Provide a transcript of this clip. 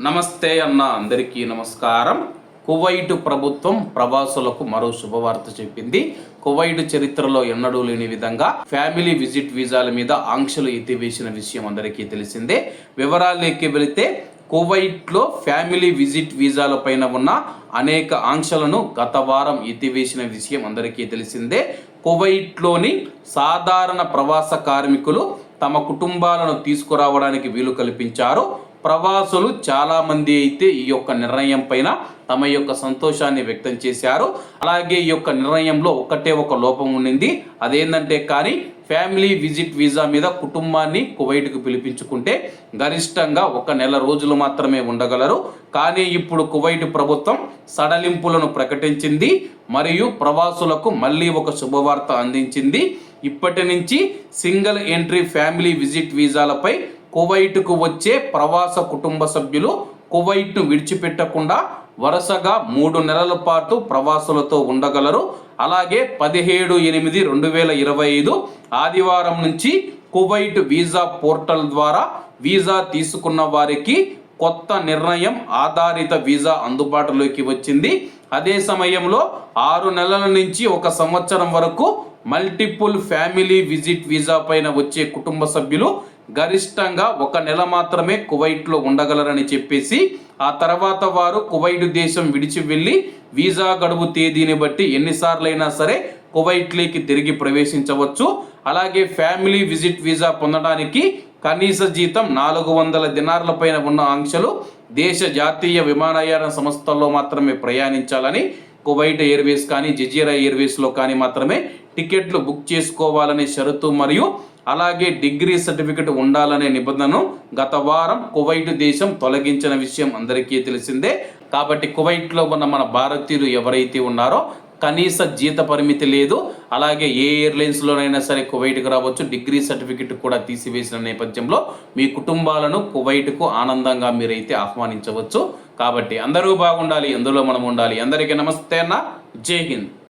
నమస్తే అన్న అందరికీ నమస్కారం. కువైట్ ప్రభుత్వం ప్రవాసులకు మరో శుభవార్త చెప్పింది. కువైట్ చరిత్రలో ఎన్నడూ లేని విధంగా ఫ్యామిలీ విజిట్ వీసాల మీద ఆంక్షలు ఎత్తివేసిన విషయం అందరికీ తెలిసిందే. వివరాల్లోకి వెళితే కువైట్లో ఫ్యామిలీ విజిట్ వీసాల పైన ఉన్న అనేక ఆంక్షలను గత వారం ఎత్తివేసిన విషయం అందరికీ తెలిసిందే. కువైట్లోని సాధారణ ప్రవాస కార్మికులు తమ కుటుంబాలను తీసుకురావడానికి వీలు కల్పించారు. ప్రవాసులు చాలామంది అయితే ఈ యొక్క నిర్ణయం పైన తమ యొక్క సంతోషాన్ని వ్యక్తం చేశారు. అలాగే ఈ యొక్క నిర్ణయంలో ఒకటే ఒక లోపం ఉండింది అదేంటంటే కానీ ఫ్యామిలీ విజిట్ వీసా మీద కుటుంబాన్ని కువైట్కు పిలిపించుకుంటే గరిష్టంగా ఒక నెల రోజులు మాత్రమే ఉండగలరు. కానీ ఇప్పుడు కువైట్ ప్రభుత్వం సడలింపులను ప్రకటించింది. మరియు ప్రవాసులకు మళ్ళీ ఒక శుభవార్త అందించింది. ఇప్పటి నుంచి సింగిల్ ఎంట్రీ ఫ్యామిలీ విజిట్ వీసాలపై కువైట్కు వచ్చే ప్రవాస కుటుంబ సభ్యులు కువైట్ను విడిచిపెట్టకుండా వరుసగా మూడు నెలల పాటు ప్రవాసులతో ఉండగలరు. అలాగే పదిహేడు ఎనిమిది రెండు వేల ఇరవై ఐదు ఆదివారం నుంచి కువైట్ వీసా పోర్టల్ ద్వారా వీసా తీసుకున్న వారికి కొత్త నిర్ణయం ఆధారిత వీసా అందుబాటులోకి వచ్చింది. అదే సమయంలో ఆరు నెలల నుంచి ఒక సంవత్సరం వరకు మల్టిపుల్ ఫ్యామిలీ విజిట్ వీసా పైన వచ్చే కుటుంబ సభ్యులు గరిష్టంగా ఒక నెల మాత్రమే కువైట్లో ఉండగలరని చెప్పేసి ఆ తర్వాత వారు కువైట్ దేశం విడిచి వెళ్ళి వీసా గడువు తేదీని బట్టి ఎన్నిసార్లైనా సరే కువైట్లోకి తిరిగి ప్రవేశించవచ్చు. అలాగే ఫ్యామిలీ విజిట్ వీసా పొందడానికి కనీస జీతం నాలుగు వందల దినార్ల పైన ఉన్న ఆంక్షలు దేశ జాతీయ విమానయాన సంస్థల్లో మాత్రమే ప్రయాణించాలని కువైట్ ఎయిర్వేస్ కానీ జజీరా ఎయిర్వేస్లో కానీ మాత్రమే టికెట్లు బుక్ చేసుకోవాలనే షరతు మరియు అలాగే డిగ్రీ సర్టిఫికెట్ ఉండాలనే నిబంధనను గత వారం కువైట్ దేశం తొలగించిన విషయం అందరికీ తెలిసిందే. కాబట్టి కువైట్లో ఉన్న మన భారతీయులు ఎవరైతే ఉన్నారో కనీస జీత పరిమితి లేదు. అలాగే ఏ ఎయిర్లైన్స్లోనైనా సరే కువైట్కి రావచ్చు. డిగ్రీ సర్టిఫికెట్ కూడా తీసివేసిన నేపథ్యంలో మీ కుటుంబాలను కువైట్కు ఆనందంగా మీరైతే ఆహ్వానించవచ్చు. కాబట్టి అందరూ బాగుండాలి అందులో మనం ఉండాలి. అందరికీ నమస్తే అన్న. జై హింద్.